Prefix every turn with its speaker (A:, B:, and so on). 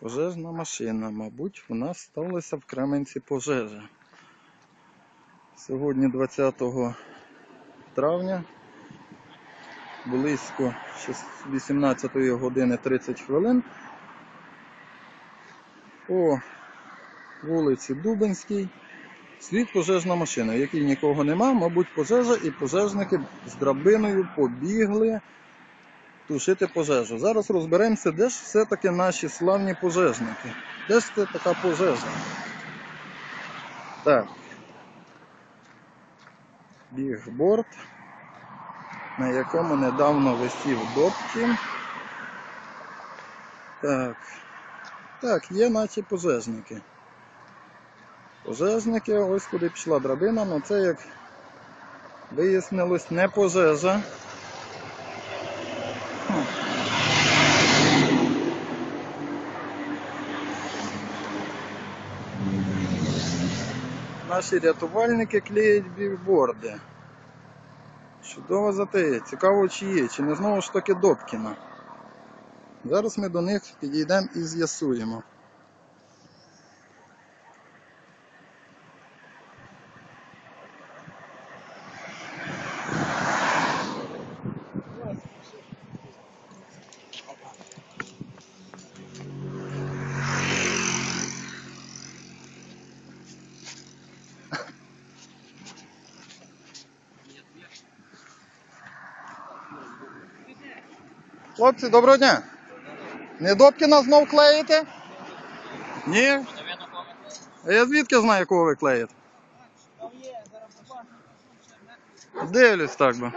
A: Пожежна машина. Мабуть, у нас сталася в Кременці пожежа. Сьогодні 20 травня, близько 18 години 30 хвилин. По вулиці Дубинській слід пожежна машина, в якій нікого нема, мабуть, пожежа і пожежники з драбиною побігли тушити пожежу. Зараз розберемося, де ж все-таки наші славні пожежники. Де ж це така пожежа? Так. Бігборд, на якому недавно висів Добкін. Так. Так, є наші пожежники. Пожежники, ось куди пішла драбина, але це як вияснилось не пожежа. Наші рятувальники клеять бігборди. Чудова затея. Цікаво, чи є, чи не знову ж таки Добкіна. Зараз ми до них підійдемо і з'ясуємо. Хлопці, доброго дня. Не Добкіна знов клеїте? Ні? А я звідки знаю, якого ви клеїте? Дивлюсь так би.